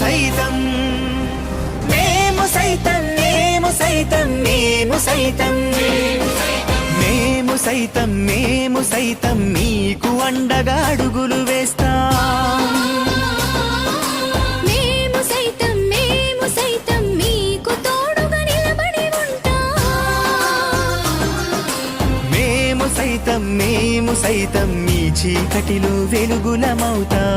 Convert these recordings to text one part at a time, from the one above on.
సైతం. మేము సైతం మేము సైతం మేము సైతం. మేము సైతం మేము సైతం మీకు అండగా అడుగులు వేస్తాం. మేము సైతం మేము సైతం మీకు మేము సైతం మేము సైతం మీ చీకటిలో వెలుగులమవుతాం.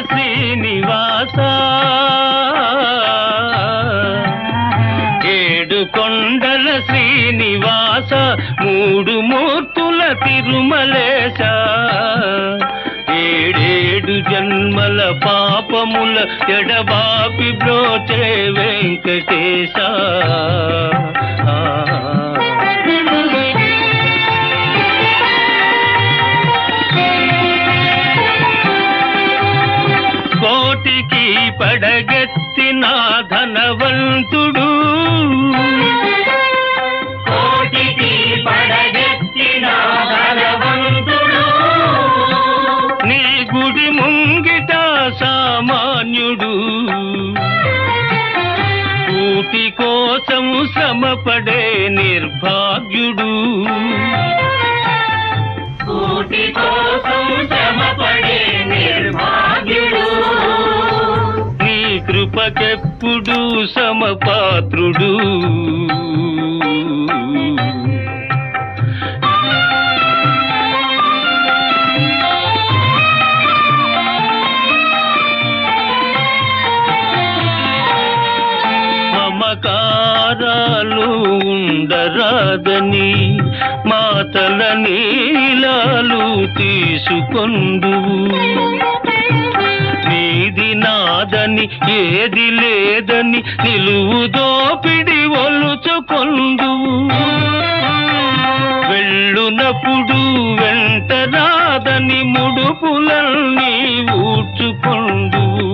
శ్రీనివాస. ఏడు కొండల శ్రీనివాస మూడు మూర్తుల తిరుమలేశ. ఏడేడు జన్మల పాపముల ఎడబాపి బ్రోచే వెంకటేశ. పడగెత్తిన ధనవంతుడు నీ గుడి ముంగిట సామాన్యుడు. కూటి కోసము శ్రమపడే నిర్భాగ్యుడు. కూటి కోసం కృపకెప్పుడు సమపాత్రుడు? మమకారాలు ఉండరాదని మాతల నీలాలు తీసుకొందువు. ఇది నాదని ఏది లేదని నిలువు దోపిడి ఒలుచుకొందువు వెళ్ళునప్పుడు వెంట రాదని ముడుపులన్నీ ఊడ్చుకొందువు.